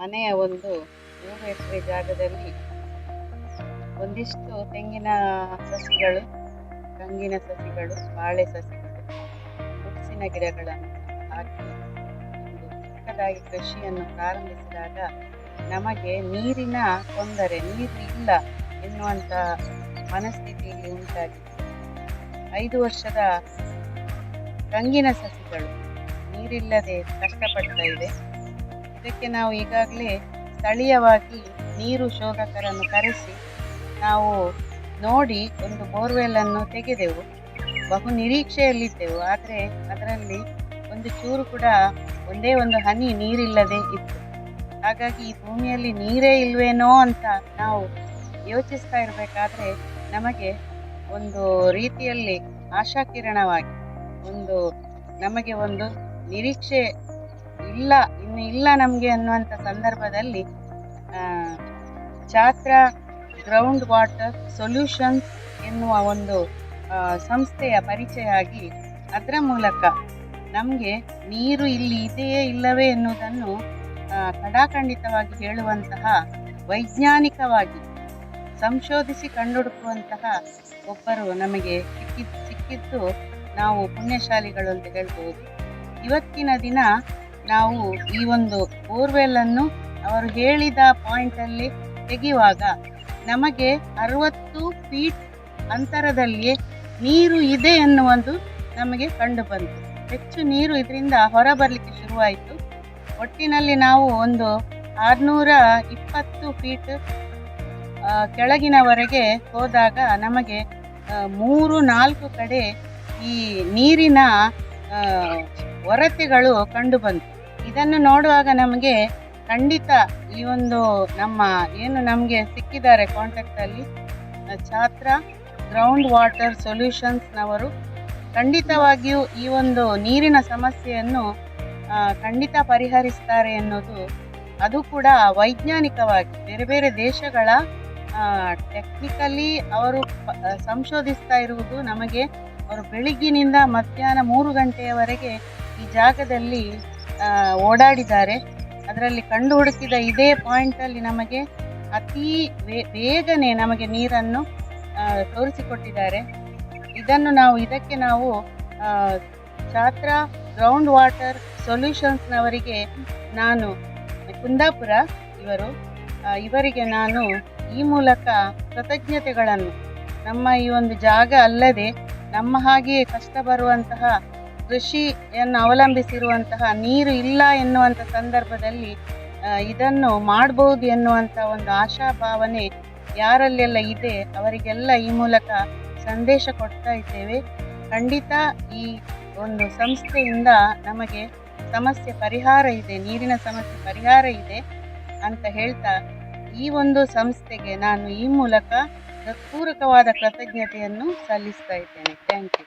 ಮನೆಯ ಒಂದು ಮೂರು ಎಕರೆ ಜಾಗದಲ್ಲಿ ಒಂದಿಷ್ಟು ತೆಂಗಿನ ಸಸಿಗಳು ಕಂಗಿನ ಸಸಿಗಳು, ಬಾಳೆ ಸಸಿಗಳು ಗುಡ್ಸಿನ ಗಿಡಗಳನ್ನು ಹಾಕಿ ಒಂದು ಚಿಕ್ಕದಾಗಿ ಕೃಷಿಯನ್ನು ಪ್ರಾರಂಭಿಸಿದಾಗ ನಮಗೆ ನೀರಿನ ತೊಂದರೆ, ನೀರು ಇಲ್ಲ ಎನ್ನುವಂಥ ಮನಸ್ಥಿತಿ ಉಂಟಾಗಿತ್ತು ಐದು ವರ್ಷದ ಕಂಗಿನ ಸಸಿಗಳು ನೀರಿಲ್ಲದೆ ಕಷ್ಟಪಡ್ತಾ ಇದೆ. ಇದಕ್ಕೆ ನಾವು ಈಗಾಗಲೇ ಸ್ಥಳೀಯವಾಗಿ ನೀರು ಶೋಧಕರನ್ನು ಕರೆಸಿ ನಾವು ನೋಡಿ ಒಂದು ಬೋರ್ವೆಲ್ ಅನ್ನು ತೆಗೆದೆವು. ಬಹು ನಿರೀಕ್ಷೆಯಲ್ಲಿದ್ದೆವು. ಆದರೆ ಅದರಲ್ಲಿ ಒಂದು ಚೂರು ಕೂಡ ಒಂದೇ ಒಂದು ಹನಿ ನೀರಿಲ್ಲದೆ ಇತ್ತು. ಹಾಗಾಗಿ ಈ ಭೂಮಿಯಲ್ಲಿ ನೀರೇ ಇಲ್ವೇನೋ ಅಂತ ನಾವು ಯೋಚಿಸ್ತಾ ಇರಬೇಕಾದ್ರೆ ನಮಗೆ ಒಂದು ರೀತಿಯಲ್ಲಿ ಆಶಾಕಿರಣವಾಗಿ ಒಂದು ನಮಗೆ ಒಂದು ನಿರೀಕ್ಷೆ ಇಲ್ಲ ಇನ್ನು ಇಲ್ಲ ನಮಗೆ ಅನ್ನುವಂಥ ಸಂದರ್ಭದಲ್ಲಿ ಚಾತ್ರ ಗ್ರೌಂಡ್ ವಾಟರ್ ಸೊಲ್ಯೂಷನ್ಸ್ ಎನ್ನುವ ಒಂದು ಸಂಸ್ಥೆಯ ಪರಿಚಯ ಆಗಿ ಅದರ ಮೂಲಕ ನಮಗೆ ನೀರು ಇಲ್ಲಿ ಇದೆಯೇ ಇಲ್ಲವೇ ಎನ್ನುವುದನ್ನು ಕಡಾಖಂಡಿತವಾಗಿ ಹೇಳುವಂತಹ ವೈಜ್ಞಾನಿಕವಾಗಿ ಸಂಶೋಧಿಸಿ ಕಂಡುಹುಡುಕುವಂತಹ ಒಬ್ಬರು ನಮಗೆ ಸಿಕ್ಕಿದ್ ಸಿಕ್ಕಿದ್ದು ನಾವು ಪುಣ್ಯಶಾಲಿಗಳು ಅಂತ ಹೇಳ್ಬೋದು. ಇವತ್ತಿನ ದಿನ ನಾವು ಈ ಒಂದು ಬೋರ್ವೆಲ್ ಅನ್ನು ಅವರು ಹೇಳಿದ ಪಾಯಿಂಟಲ್ಲಿ ತೆಗೆಯುವಾಗ ನಮಗೆ ಅರವತ್ತು ಫೀಟ್ ಅಂತರದಲ್ಲಿಯೇ ನೀರು ಇದೆ ಎನ್ನುವುದು ನಮಗೆ ಕಂಡು ಬಂತು. ಹೆಚ್ಚು ನೀರು ಇದರಿಂದ ಹೊರಬರಲಿಕ್ಕೆ ಶುರುವಾಯಿತು. ಒಟ್ಟಿನಲ್ಲಿ ನಾವು ಒಂದು ಆರುನೂರ ಇಪ್ಪತ್ತು ಫೀಟ್ ಕೆಳಗಿನವರೆಗೆ ಹೋದಾಗ ನಮಗೆ ಮೂರು ನಾಲ್ಕು ಕಡೆ ಈ ನೀರಿನ ಆ, ಕಂಡುಬಂತು ಕಂಡು ಬಂತು. ಇದನ್ನು ನೋಡುವಾಗ ನಮಗೆ ಖಂಡಿತ ಈ ಒಂದು ನಮ್ಮ ಏನು ನಮಗೆ ಸಿಕ್ಕಿದ್ದಾರೆ ಕಾಂಟ್ಯಾಕ್ಟಲ್ಲಿ ಛಾತ್ರ ಗ್ರೌಂಡ್ ವಾಟರ್ ಸೊಲ್ಯೂಷನ್ಸ್ನವರು ಖಂಡಿತವಾಗಿಯೂ ಈ ಒಂದು ನೀರಿನ ಸಮಸ್ಯೆಯನ್ನು ಖಂಡಿತ ಪರಿಹರಿಸ್ತಾರೆ ಅನ್ನೋದು ಅದು ಕೂಡ ವೈಜ್ಞಾನಿಕವಾಗಿ ಬೇರೆ ಬೇರೆ ದೇಶಗಳ ಟೆಕ್ನಿಕಲಿ ಅವರು ಸಂಶೋಧಿಸ್ತಾ ಇರುವುದು ನಮಗೆ ಅವರು ಬೆಳಿಗ್ಗಿನಿಂದ ಮಧ್ಯಾಹ್ನ ಮೂರು ಗಂಟೆಯವರೆಗೆ ಈ ಜಾಗದಲ್ಲಿ ಓಡಾಡಿದ್ದಾರೆ. ಅದರಲ್ಲಿ ಕಂಡು ಹುಡುಕಿದ ಇದೇ ಪಾಯಿಂಟಲ್ಲಿ ನಮಗೆ ಅತಿ ಬೇಗನೆ ನಮಗೆ ನೀರನ್ನು ತೋರಿಸಿಕೊಟ್ಟಿದ್ದಾರೆ. ಇದನ್ನು ನಾವು, ಇದಕ್ಕೆ ನಾವು ಛಾತ್ರ ಗ್ರೌಂಡ್ ವಾಟರ್ ಸೊಲ್ಯೂಷನ್ಸ್ನವರಿಗೆ ನಾನು, ಕುಂದಾಪುರ ಇವರು ಇವರಿಗೆ ನಾನು ಈ ಮೂಲಕ ಕೃತಜ್ಞತೆಗಳನ್ನು. ನಮ್ಮ ಈ ಒಂದು ಜಾಗ ಅಲ್ಲದೆ ನಮ್ಮ ಹಾಗೆಯೇ ಕಷ್ಟ ಬರುವಂತಹ ಕೃಷಿಯನ್ನು ಅವಲಂಬಿಸಿರುವಂತಹ ನೀರು ಇಲ್ಲ ಎನ್ನುವಂಥ ಸಂದರ್ಭದಲ್ಲಿ ಇದನ್ನು ಮಾಡಬಹುದು ಎನ್ನುವಂಥ ಒಂದು ಆಶಾಭಾವನೆ ಯಾರಲ್ಲೆಲ್ಲ ಇದೆ, ಅವರಿಗೆಲ್ಲ ಈ ಮೂಲಕ ಸಂದೇಶ ಕೊಡ್ತಾ ಇದ್ದೇವೆ. ಖಂಡಿತ ಈ ಒಂದು ಸಂಸ್ಥೆಯಿಂದ ನಮಗೆ ಸಮಸ್ಯೆ ಪರಿಹಾರ ಇದೆ, ನೀರಿನ ಸಮಸ್ಯೆ ಪರಿಹಾರ ಇದೆ ಅಂತ ಹೇಳ್ತಾ ಈ ಒಂದು ಸಂಸ್ಥೆಗೆ ನಾನು ಈ ಮೂಲಕ ಪೂರಕವಾದ ಕೃತಜ್ಞತೆಯನ್ನು ಸಲ್ಲಿಸ್ತಾ ಇದ್ದೇನೆ. Thank you.